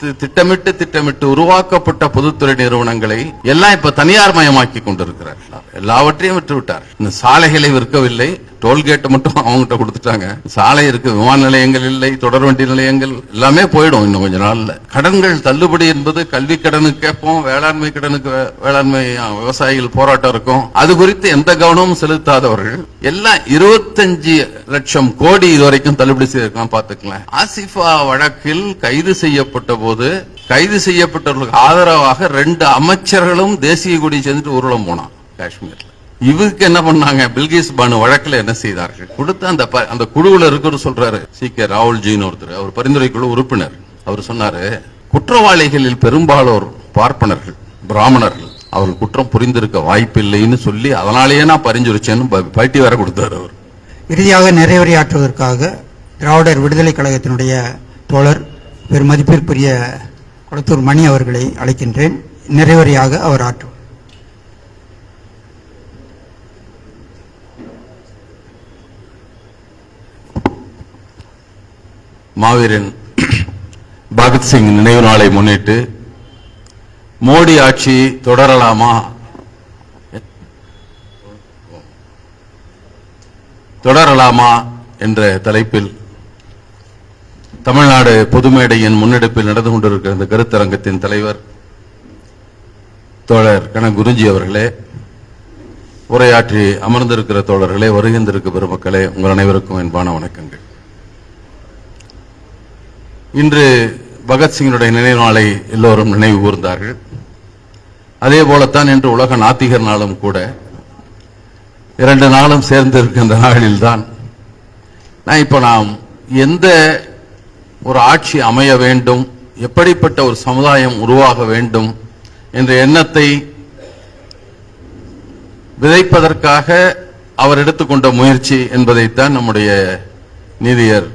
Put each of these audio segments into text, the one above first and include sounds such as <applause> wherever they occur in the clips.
திட்டமிட்டு திட்டமிட்டு உருவாக்கப்பட்ட பொதுத்துறை நிறுவனங்களை எல்லாம் இப்ப தனியார் மயமாக்கி கொண்டிருக்கிறார் எல்லாவற்றையும் விட்டுவிட்டார். இந்த சாலைகளை விற்கவில்லை. டோல்கேட் மட்டும் அவங்ககிட்ட கொடுத்துட்டாங்க. சாலை இருக்கு விமான நிலையங்கள் இல்லை தொடர் வண்டி நிலையங்கள் எல்லாமே போயிடும் இன்னும் கொஞ்ச நாள்ல. கடன்கள் தள்ளுபடி என்பது கல்வி கடனுக்கு கேட்போம் வேளாண்மை கடனுக்கு வேளாண்மை விவசாயிகள் போராட்டம் இருக்கும். அது குறித்து எந்த கவனமும் செலுத்தாதவர்கள் எல்லாம் இருபத்தஞ்சு லட்சம் கோடி இதுவரைக்கும் தள்ளுபடி செய்திருக்கலாம் பாத்துக்கலாம் ஆசிஃபா வழக்கில் கைது செய்யப்பட்ட போது கைது செய்யப்பட்டவர்களுக்கு ஆதரவாக ரெண்டு அமைச்சர்களும் தேசிய கொடி சேர்ந்துட்டு ஊர்வலம் போனான் காஷ்மீர்ல. இவருக்கு என்ன பண்ணாங்க? பில்கிஸ் பானு வழக்கில் என்ன செய்தார்கள்? கொடுத்த அந்த ப- அந்த குழுவில் இருக்கிற சொல்றாரு. சி. கே. ராகுல்ஜின்னு ஒருத்தர். அவர் பரிந்துரை குழு உறுப்பினர். அவர் சொன்னாரு குற்றவாளிகளில் பெரும்பாலோர் பார்ப்பனர்கள் பிராமணர்கள். அவர்கள் குற்றம் புரிந்திருக்க வாய்ப்பில்லைன்னு சொல்லி அதனாலேயே நான் பரிந்துரைச்சேன்னு ப- வேற கொடுத்தாரு அவர். இறுதியாக நிறைவுரையாற்றுவதற்காக திராவிடர் விடுதலை கழகத்தினுடைய தோழர் பெருமதிப்பிற்குரிய கொளத்தூர் மணி அவர்களை அழைக்கின்றேன். நிறைவுரையாக அவர் ஆற்றுவார். மாவீரன் பகத்சிங் நினைவு நாளை முன்னிட்டு மோடி ஆட்சி தொடரலாமா? தொடரலாமா என்ற தலைப்பில் தமிழ்நாடு பொதுமேடையின் முன்னெடுப்பில் நடந்து கொண்டிருக்கிற இந்த கருத்தரங்கத்தின் தலைவர் தோழர் கன குருஜி அவர்களே உரையாற்றி அமர்ந்திருக்கிற தோழர்களே வருகின்றிருக்க பெருமக்களே உங்கள் அனைவருக்கும் என்பான வணக்கங்கள். இன்று பகத்சிங்கினுடைய நினைவு நாளை எல்லோரும் நினைவு கூர்ந்தார்கள். அதே போலத்தான் இன்று உலக நாத்திகர் நாளும் கூட. இரண்டு நாளும் சேர்ந்து இருக்கின்ற நாளில்தான். நான் இப்போ நாம் எந்த ஒரு ஆட்சி அமைய வேண்டும் எப்படிப்பட்ட ஒரு சமுதாயம் உருவாக வேண்டும் என்ற எண்ணத்தை விதைப்பதற்காக அவர் எடுத்துக்கொண்ட முயற்சி என்பதைத்தான் நம்முடைய நீதியர்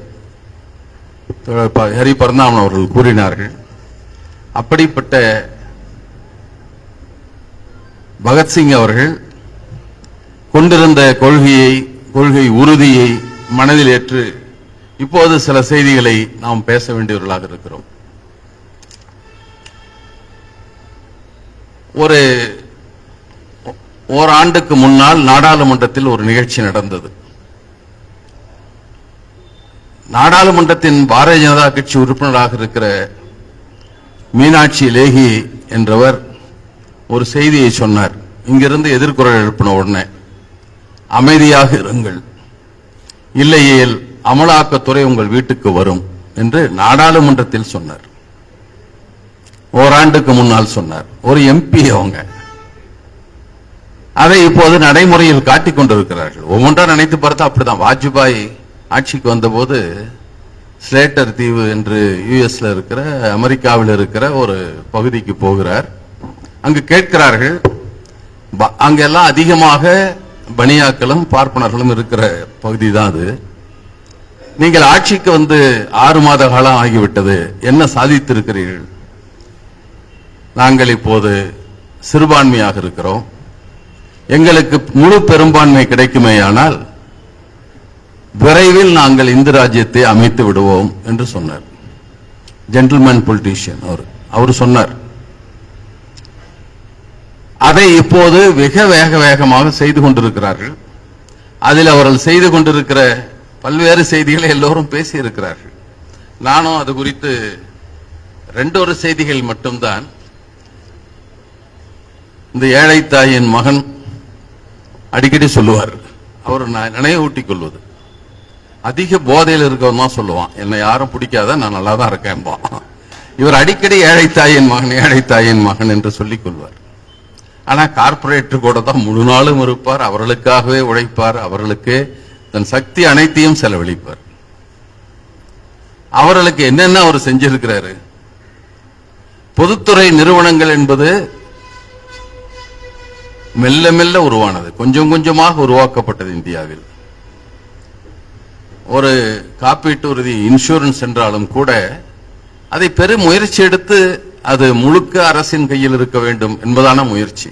ஹரி பரந்தாமன் அவர்கள் கூறினார்கள் அப்படிப்பட்ட பகத்சிங் அவர்கள் கொண்டிருந்த கொள்கையை கொள்கை உறுதியை மனதில் ஏற்று இப்போது சில செய்திகளை நாம் பேச வேண்டியவர்களாக இருக்கிறோம். ஒரு ஓராண்டுக்கு முன்னால் நாடாளுமன்றத்தில் ஒரு நிகழ்ச்சி நடந்தது. நாடாளுமன்றத்தின் பாரதிய ஜனதா கட்சி உறுப்பினராக இருக்கிற மீனாட்சி லேகி என்றவர் ஒரு செய்தியை சொன்னார். இங்கிருந்து எதிர்குரல் எழுப்பின உடனே அமைதியாக இருங்கள். இல்லையேல் அமலாக்கத்துறை உங்கள் வீட்டுக்கு வரும் என்று நாடாளுமன்றத்தில் சொன்னார். ஓராண்டுக்கு முன்னால் சொன்னார். ஒரு எம்பி அவங்க. அதை இப்போது நடைமுறையில் காட்டிக் கொண்டிருக்கிறார்கள். ஒவ்வொன்றா நினைத்து பார்த்தா அப்படிதான் வாஜ்பாய் ஆட்சிக்கு வந்தபோது ஸ்லேட்டர் தீவு என்று யுஎஸ்ல இருக்கிற அமெரிக்காவில் இருக்கிற ஒரு பகுதிக்கு போகிறார். அங்கு கேட்கிறார்கள் ப- அங்கெல்லாம் அதிகமாக பனியாக்களும் பார்ப்பனர்களும் இருக்கிற பகுதி தான் அது. நீங்கள் ஆட்சிக்கு வந்து ஆறு மாத காலம் ஆகிவிட்டது. என்ன சாதித்திருக்கிறீர்கள்? நாங்கள் இப்போது சிறுபான்மையாக இருக்கிறோம். எங்களுக்கு முழு பெரும்பான்மை கிடைக்குமேயானால் விரைவில் நாங்கள் இந்து ராஜ்யத்தை அமைத்து விடுவோம் என்று சொன்னார். ஜென்டில்மேன் பொலிட்டீஷியன் அவர். அவர் சொன்னார். அதை இப்போது வெக வேக வேகமாக செய்து கொண்டிருக்கிறார்கள். அதில் அவர்கள் செய்து கொண்டிருக்கிற பல்வேறு செய்திகளை எல்லோரும் பேசி இருக்கிறார்கள் நானும் அது குறித்து ரெண்டொரு செய்திகள் மட்டும்தான். இந்த ஏழை தாயின் மகன் அடிக்கடி சொல்லுவார். அவர் நான் நினைவூட்டிக் கொள்வது. அதிக போதையில் இருக்கவன் தான் சொல்லுவான் என்னை யாரும் பிடிக்காத நான் நல்லா தான் இருக்கேன்பான். இவர் அடிக்கடி ஏழை தாயின் மகன் ஏழை தாயின் மகன் என்று சொல்லிக் கொள்வார். ஆனா கார்பரேட்டர் கூட தான் முழு நாளும் இருப்பார் அவர்களுக்காகவே உழைப்பார் அவர்களுக்கு தன் சக்தி அனைத்தையும் செலவழிப்பார். அவர்களுக்கு என்னென்ன அவர் செஞ்சிருக்கிறாரு? பொதுத்துறை நிறுவனங்கள் என்பது மெல்ல மெல்ல உருவானது கொஞ்சம் கொஞ்சமாக உருவாக்கப்பட்டது இந்தியாவில். ஒரு காப்பீட்டு உறுதி இன்சூரன்ஸ் என்றாலும் கூட அதை பெரும் முயற்சி எடுத்து அது முழுக்க அரசின் கையில் இருக்க வேண்டும் என்பதான முயற்சி.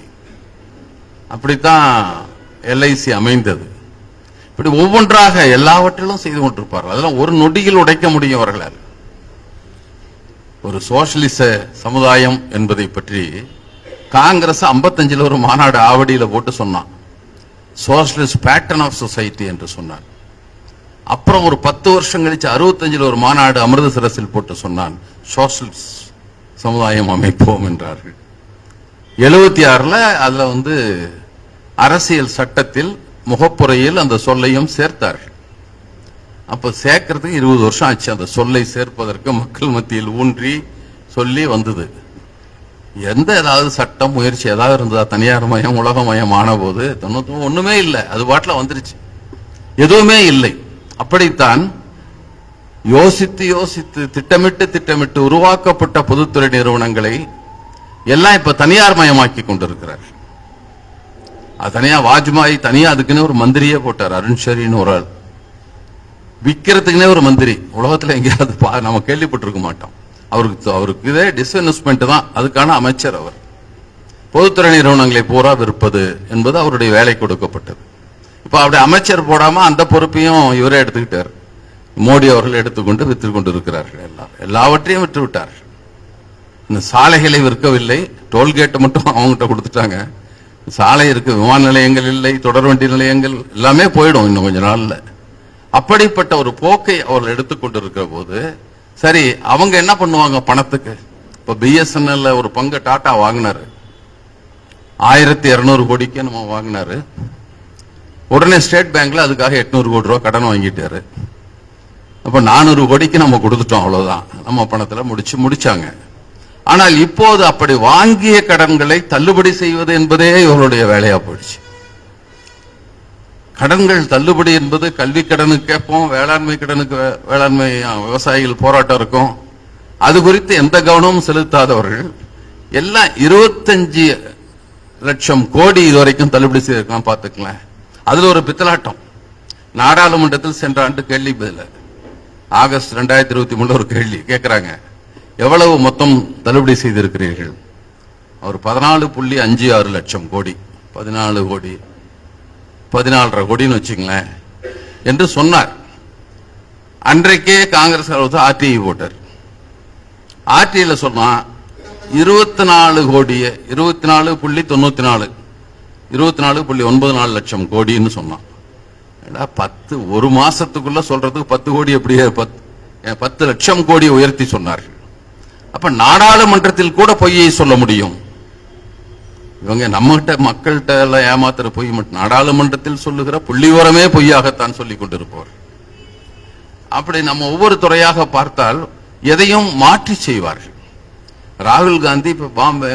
அப்படித்தான் எல்ஐசி அமைந்தது. இப்படி ஒவ்வொன்றாக எல்லாவற்றிலும் செய்து கொண்டிருப்பார்கள். அதெல்லாம் ஒரு நொடியில் உடைக்க முடியும் அவர்களால். ஒரு சோசியலிச சமுதாயம் என்பதை பற்றி காங்கிரஸ் 55 ஒரு மாநாடு ஆவடியில போட்டு சொன்னான். சோசியலிஸ்ட் பேட்டர்ன் ஆஃப் சொசைட்டி என்று சொன்னார். அப்புறம் ஒரு பத்து வருஷம் கழிச்சு அறுபத்தஞ்சில் ஒரு மாநாடு அமிர்தசரஸில் போட்டு சொன்னான் சோஷலிஸ்ட் சமுதாயம் அமைப்போம் என்றார்கள். எழுபத்தி ஆறில் அதில் வந்து அரசியல் சட்டத்தில் முகப்புரையில் அந்த சொல்லையும் சேர்த்தார்கள். அப்போ சேர்க்கறதுக்கு இருபது வருஷம் ஆச்சு. அந்த சொல்லை சேர்ப்பதற்கு மக்கள் மத்தியில் ஊன்றி சொல்லி வந்தது. எந்த ஏதாவது சட்டம் முயற்சி ஏதாவது இருந்ததா? தனியார் மயம் உலகமயம் ஆன போது தொண்ணூத்தி ஒன்றுமே ஒண்ணுமே இல்லை. அது பாட்டில் வந்துருச்சு. எதுவுமே இல்லை. அப்படித்தான் யோசித்து யோசித்து திட்டமிட்டு திட்டமிட்டு உருவாக்கப்பட்ட பொதுத்துறை நிறுவனங்களை எல்லாம் இப்ப தனியார் மயமாக்கி கொண்டிருக்கிறார். அது தனியா வாஜ்பாய் தனியா அதுக்குன்னு ஒரு மந்திரியே போட்டார் அருண்ஷரின்னு ஒரு ஆள். விக்கிறதுக்குனே ஒரு மந்திரி. உலகத்துல எங்கேயாவது பா- நம்ம கேள்விப்பட்டிருக்க மாட்டோம். அவருக்கு அவருக்கு இதே டிஸ்இன்வெஸ்ட்மெண்ட் தான். அதுக்கான அமைச்சர் அவர். பொதுத்துறை நிறுவனங்களை பூரா விற்பது என்பது அவருடைய வேலை கொடுக்கப்பட்டது. இப்ப அப்படி அமைச்சர் போடாம அந்த பொறுப்பையும் இவரே எடுத்துக்கிட்டார். மோடி அவர்கள் எடுத்துக்கொண்டு விற்று கொண்டு இருக்கிறார்கள் எல்லாரும். எல்லாவற்றையும் விற்று விட்டார்கள் இந்த சாலைகளை விற்கவில்லை. டோல்கேட்டை மட்டும் <laughs> அவங்ககிட்ட கொடுத்துட்டாங்க. சாலை இருக்கு விமான நிலையங்கள் இல்லை தொடர் வண்டி நிலையங்கள் எல்லாமே போயிடும் இன்னும் கொஞ்ச நாள்ல. அப்படிப்பட்ட ஒரு போக்கை அவர்கள் எடுத்துக்கொண்டு இருக்கிற போது சரி அவங்க என்ன பண்ணுவாங்க பணத்துக்கு? இப்ப பிஎஸ்என்எல்ல ஒரு பங்கு டாட்டா வாங்கினாரு. ஆயிரத்தி இருநூறு கோடிக்கு நம்ம வாங்கினாரு. உடனே ஸ்டேட் பேங்க்ல அதுக்காக எட்நூறு கோடி ரூபா கடன் வாங்கிட்டாரு. அப்ப நானூறு கோடிக்கு நம்ம கொடுத்துட்டோம் அவ்வளவுதான். நம்ம பணத்துல முடிச்சு முடிச்சாங்க. ஆனால் இப்போது அப்படி வாங்கிய கடன்களை தள்ளுபடி செய்வது என்பதே இவருடைய வேலையா போயிடுச்சு. கடன்கள் தள்ளுபடி என்பது கல்வி கடனுக்கு கேட்போம் வேளாண்மை கடனுக்கு வேளாண்மை விவசாயிகள் போராட்டம் இருக்கும். அது குறித்து எந்த கவனமும் செலுத்தாதவர்கள் எல்லாம் இருபத்தஞ்சு லட்சம் கோடி இதுவரைக்கும் தள்ளுபடி செய்திருக்கலாம் பார்த்துக்கலாம் அதுல ஒரு பித்தலாட்டம். நாடாளுமன்றத்தில் சென்ற ஆண்டு கேள்வி பதில ஆகஸ்ட் ரெண்டாயிரத்தி இருபத்தி மூணுல ஒரு கேள்வி. கேட்கிறாங்க எவ்வளவு மொத்தம் தள்ளுபடி செய்திருக்கிறீர்கள்? அவர் பதினாலு புள்ளி அஞ்சு ஆறு லட்சம் கோடி. பதினாலு கோடி. பதினாலரை கோடின்னு வச்சுங்களேன் என்று சொன்னார். அன்றைக்கே காங்கிரஸ் ஆர்டிஐ போட்டார். ஆர்டிஐல சொன்னா இருபத்தி நாலு கோடியே இருபத்தி நாலு புள்ளி தொண்ணூத்தி நாலு இருபத்தி நாலு புள்ளி ஒன்பது நாலு லட்சம் கோடின்னு சொன்னான். ஏடா, பத்து ஒரு மாசத்துக்குள்ள சொல்றதுக்கு பத்து கோடி எப்படியே பத்து பத்து லட்சம் கோடி உயர்த்தி சொன்னார்கள். அப்ப நாடாளுமன்றத்தில் கூட பொய்யை சொல்ல முடியும். இவங்க நம்மகிட்ட மக்கள்கிட்ட எல்லாம் ஏமாத்துற பொய் மட்டும் நாடாளுமன்றத்தில் சொல்லுகிற புள்ளிவரமே பொய்யாகத்தான் சொல்லிக் கொண்டிருப்பவர். அப்படி நம்ம ஒவ்வொரு துறையாக பார்த்தால் எதையும் மாற்றி செய்வார்கள். ராகுல் காந்தி இப்ப பாம்பே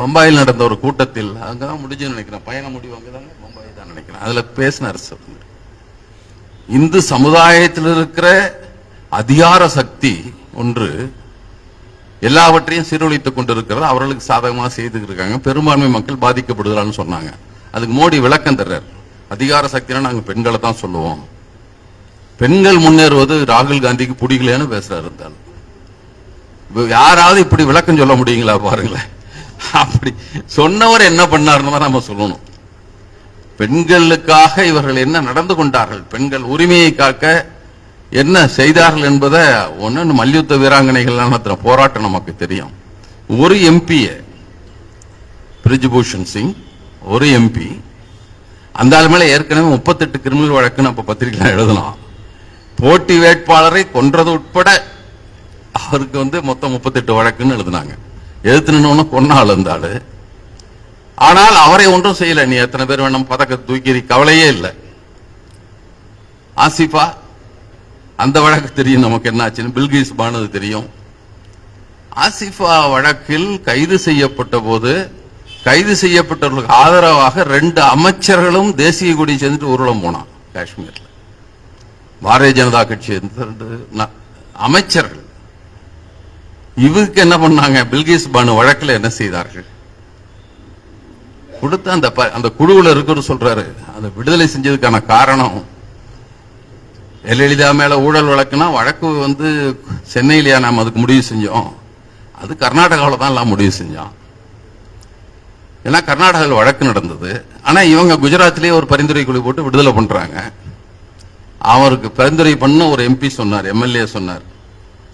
பம்பாயில் நடந்த ஒரு கூட்டத்தில் அங்கதான் முடிஞ்சுன்னு நினைக்கிறேன். பயணம் முடிவு அங்கதாங்க பம்பாய் தான் நினைக்கிறேன். அதுல பேசினார் சார். இந்து சமுதாயத்தில் இருக்கிற அதிகார சக்தி ஒன்று எல்லாவற்றையும் சீரழித்துக் கொண்டிருக்கிறது. அவர்களுக்கு சாதகமாக செய்து இருக்காங்க. பெரும்பான்மை மக்கள் பாதிக்கப்படுகிறான்னு சொன்னாங்க. அதுக்கு மோடி விளக்கம் தர்றார். அதிகார சக்தினா நாங்க பெண்களை தான் சொல்லுவோம். பெண்கள் முன்னேறுவது ராகுல் காந்திக்கு பிடிக்கலன்னு பேசுறாரு இருந்தாலும் யாராவது இப்படி விளக்கம் சொல்ல முடியுங்களா பாருங்களேன். அப்படி சொன்னவர் என்ன பண்ணாருன்னு தான் நம்ம சொல்லணும். பெண்களுக்காக இவர்கள் என்ன நடந்து கொண்டார்கள்? பெண்கள் உரிமையை காக்க என்ன செய்தார்கள் என்பதை ஒன்னு மல்யுத்த வீராங்கனைகள் போராட்டம் நமக்கு தெரியும். ஒரு எம்பிய பிரிஜ்பூஷன் சிங் ஒரு எம்பி அந்த ஆள் மேல ஏற்கனவே முப்பத்தெட்டு கிரிமினல் வழக்குன்னு அப்ப பத்திரிகைலாம் எழுதலாம். போட்டி வேட்பாளரை கொன்றது உட்பட அவருக்கு வந்து மொத்தம் முப்பத்தெட்டு வழக்குன்னு எழுதினாங்க. எதிர்த்து நின்னு கொன்னாள் அந்த ஆளு. ஆனால் அவரை ஒன்றும் செய்யல. நீ எத்தனை பேர் வேணும் பதக்க தூக்கி கவலையே இல்லை. ஆசிஃபா அந்த வழக்கு தெரியும் நமக்கு என்ன ஆச்சுன்னு பில்கிஸ் பானது தெரியும். ஆசிஃபா வழக்கில் கைது செய்யப்பட்ட போது கைது செய்யப்பட்டவர்களுக்கு ஆதரவாக ரெண்டு அமைச்சர்களும் தேசிய கொடி சேர்ந்துட்டு ஊர்வலம் போனான் காஷ்மீர்ல. பாரதிய ஜனதா கட்சி அமைச்சர்கள். இவருக்கு என்ன பண்ணாங்க? பில்கிஸ் பானு வழக்கில் என்ன செய்தார்கள்? கொடுத்த அந்த ப- அந்த குழுவில் இருக்கிற சொல்றாரு அந்த விடுதலை செஞ்சதுக்கான காரணம் ஜெயலலிதா மேல ஊழல் வழக்குனா வழக்கு வந்து சென்னையிலேயே நாம் அதுக்கு முடிவு செஞ்சோம். அது கர்நாடகாவில் தான் எல்லாம் முடிவு செஞ்சோம். ஏன்னா கர்நாடகாவில் வழக்கு நடந்தது. ஆனால் இவங்க குஜராத்திலேயே ஒரு பரிந்துரை குழு போட்டு விடுதலை பண்ணுறாங்க அவருக்கு பரிந்துரை பண்ண ஒரு எம்பி சொன்னார் எம்எல்ஏ சொன்னார்.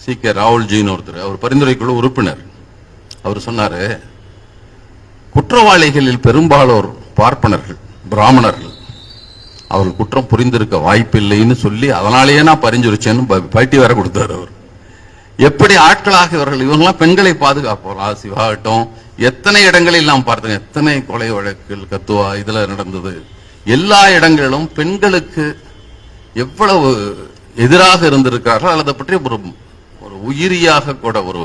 சி. கே. ராகுல்ஜின்னு ஒருத்தர். அவர் பரிந்துரைக்குழு உறுப்பினர். அவர் சொன்னாரு குற்றவாளிகளில் பெரும்பாலோர் பார்ப்பனர்கள் பிராமணர்கள் அவர்கள் குற்றம் புரிந்திருக்க வாய்ப்பில்லைன்னு சொல்லி அதனாலேயே நான் பரிந்துரைச்சேன்னு ப- வேற கொடுத்தாரு அவர். எப்படி ஆட்களாக இவர்கள் இவங்கெல்லாம் பெண்களை பாதுகாப்போம் சிவாகட்டும் எத்தனை இடங்களில் நாம் பார்த்தோம் எத்தனை கொலை வழக்கில் கத்துவா இதில் நடந்தது? எல்லா இடங்களிலும் பெண்களுக்கு எவ்வளவு எதிராக இருந்திருக்கிறார்கள் அல்லது பற்றி ஒரு உயிரியாக கூட ஒரு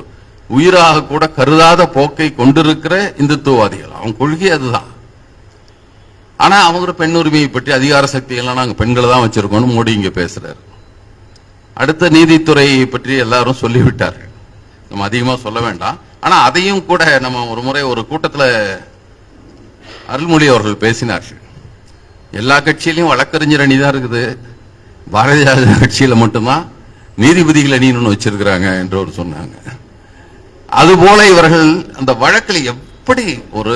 உயிராக கூட கருதாத போக்கை கொண்டிருக்கிற இந்துத்துவவாதிகள். அவங்க கொள்கை அதுதான். ஆனா அவங்க பெண் உரிமையை பற்றி அதிகார சக்திகள்லாம் நாங்கள் பெண்களை தான் வச்சிருக்கோம்னு மோடி இங்க பேசுறாரு. அடுத்த நீதித்துறையை பற்றி எல்லாரும் சொல்லிவிட்டார்கள். நம்ம அதிகமா சொல்ல வேண்டாம். ஆனா அதையும் கூட நம்ம ஒரு முறை ஒரு கூட்டத்தில் அருள்மொழி அவர்கள் பேசினார்கள். எல்லா கட்சியிலையும் வழக்கறிஞர் அணி தான் இருக்குது. பாரதிய ஜனதா கட்சியில மட்டும்தான். நீதிபதிகளை அணின்னு வச்சிருக்கிறாங்க என்று அவர் சொன்னாங்க. அதுபோல இவர்கள் அந்த வழக்கில் எப்படி ஒரு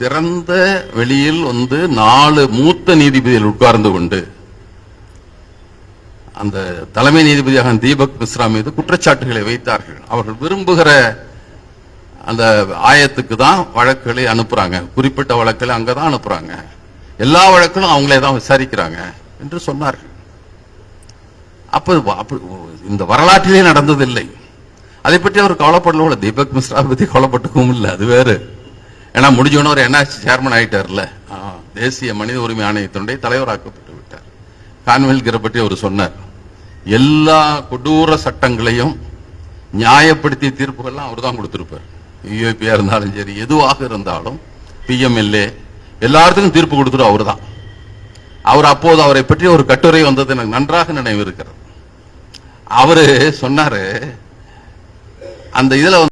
திறந்த வெளியில் வந்து நாலு மூத்த நீதிபதிகள் உட்கார்ந்து கொண்டு அந்த தலைமை நீதிபதியாக தீபக் மிஸ்ரா மீது குற்றச்சாட்டுகளை வைத்தார்கள். அவர்கள் விரும்புகிற அந்த ஆயத்துக்கு தான் வழக்குகளை அனுப்புறாங்க. குறிப்பிட்ட வழக்குகளை அங்கதான் அனுப்புறாங்க. எல்லா வழக்கிலும் அவங்களே தான் விசாரிக்கிறாங்க என்று சொன்னார்கள். அப்போ இந்த வரலாற்றிலே நடந்ததில்லை. அதை பற்றி அவர் கவலைப்படல தீபக் மிஸ்ரா பத்தி கவலைப்பட்டுக்கவும் இல்லை. அது வேறு. ஏன்னா முடிஞ்சோன்னு அவர் என்ன சேர்மன் ஆகிட்டார்ல தேசிய மனித உரிமை ஆணையத்தினுடைய தலைவராக்கப்பட்டு விட்டார். கான்வெல்கிற பற்றி அவர் சொன்னார். எல்லா கொடூர சட்டங்களையும் நியாயப்படுத்திய தீர்ப்புகள்லாம் அவர் தான் கொடுத்துருப்பார் யூஏபியா இருந்தாலும் சரி எதுவாக இருந்தாலும் பிஎம்எல்ஏ எல்லாத்துக்கும் தீர்ப்பு கொடுத்துரு அவர் தான் அவர் அப்போது அவரை பற்றி ஒரு கட்டுரை வந்தது எனக்கு நன்றாக நினைவு இருக்கிறது. அவரு சொன்னாரு அந்த இதுல வந்து